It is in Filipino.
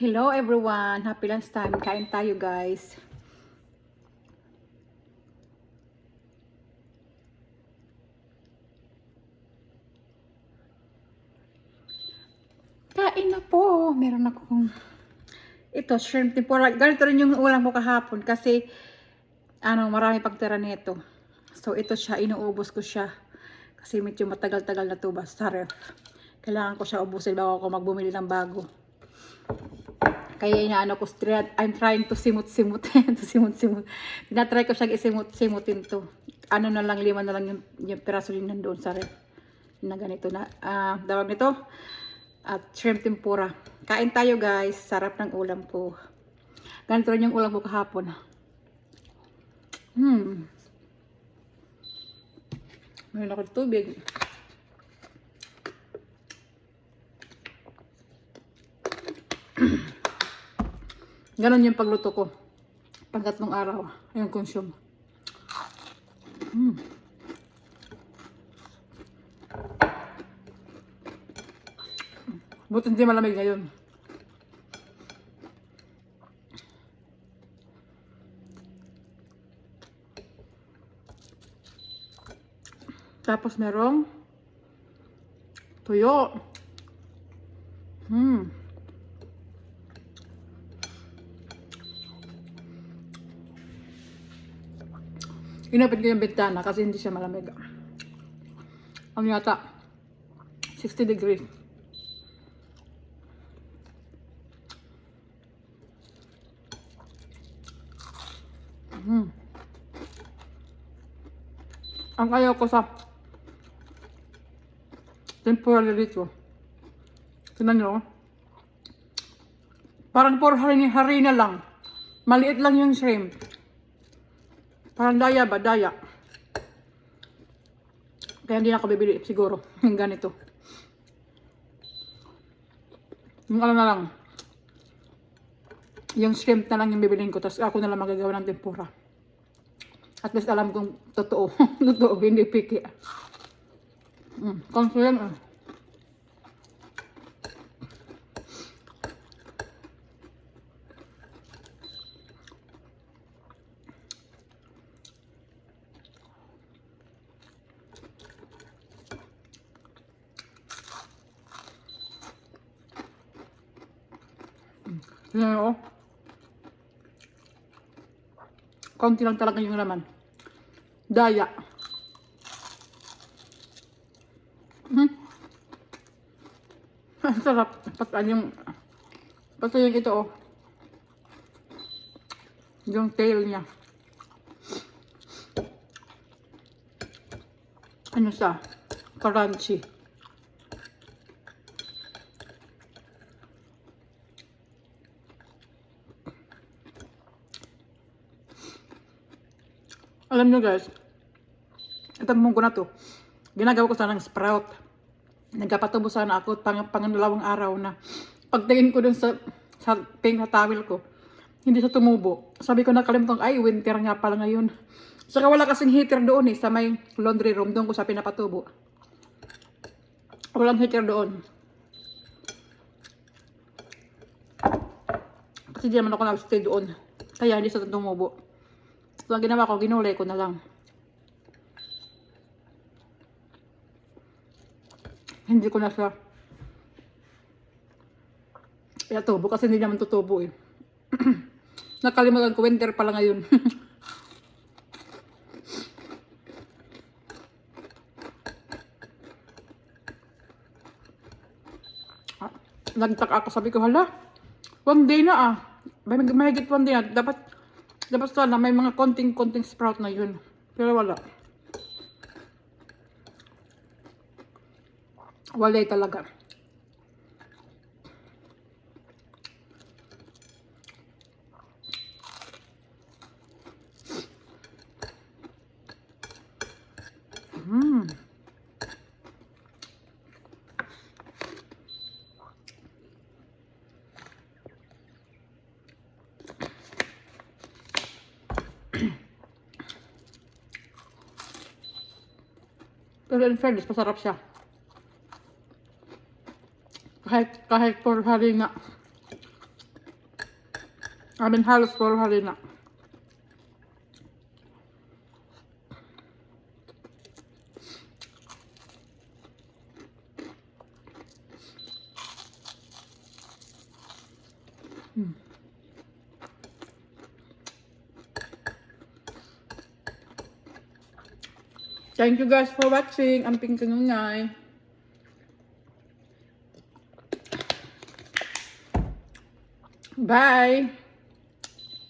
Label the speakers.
Speaker 1: Hello everyone! Happy lunch time. Kain tayo guys. Kain na po. Meron akong ito, shrimp tempura. Ganito rin yung ulam ko kahapon kasi ano, marami pang tira nito. So ito siya, inuubos ko siya. Kasi medyo matagal-tagal na to ba sa ref. Kailangan ko siya ubusin bago ako magbumili ng bago. Kaya inaano ko, I'm trying to simut-simut. to simut-simut. Tinatry ko siyang isimut-simutin to. Ano na lang, lima na lang yung, yung piraso din nandoon sa ref. Na ganito na. Ah, tawag nito. At shrimp tempura. Kain tayo guys. Sarap ng ulam ko. Ganito rin yung ulam ko kahapon. Hmm. Mayroon ako tubig. Ganon yung pagluto ko. Pagkatlong araw. Yung consume. Mm. Buti hindi malamig ngayon. Tapos merong tuyo. Hmm. Inapit ko yung bintana kasi hindi siya malamig. Ang yata, 60 degrees. Mm. Ang ayaw ko sa temporary dito. Tignan nyo. oh. Parang puro harina lang. Maliit lang yung shrimp. Parang daya ba? Daya. Kaya hindi na ako bibili siguro. Yung ganito. Yung ano na lang. Yung shrimp na lang yung bibiliin ko. Tapos ako na lang magagawa ng tempura. At least alam kong totoo. totoo, hindi piki. Mm, konso yan o. Konti lang talaga yung laman. Daya. Hmm. Ang sarap. Pati yung pati yung ito oh. Yung tail niya. Ano siya? Crunchy. Alam nyo guys, itong munggo na to, ginagawa ko sana ng sprout. Nagkapatubo sana ako pang, pangalawang araw na pagtingin ko dun sa, sa pink na towel ko, hindi siya tumubo. Sabi ko nakalimutan, ay winter nga pala ngayon. Saka wala kasing heater doon eh, sa may laundry room, doon ko sa pinapatubo. Walang heater doon. Kasi di naman ako nag-stay doon. Kaya hindi siya tumubo. So, ang ginawa ko, ginulay ko na lang. Hindi ko na siya pinatubo kasi hindi naman tutubo eh. Nakalimutan ko, winter pala ngayon. Ah, Nagtaka ako, sabi ko, hala, one day na ah. Mahigit one day na. Dapat dapat sana may mga konting-konting sprout na yun. Pero wala. Walay talaga. edellispäivältä rapsia. Kahdet, kahdet porharina. Amin halos porharina. Mm. Thank you guys for watching. Ang pink ngay. Bye!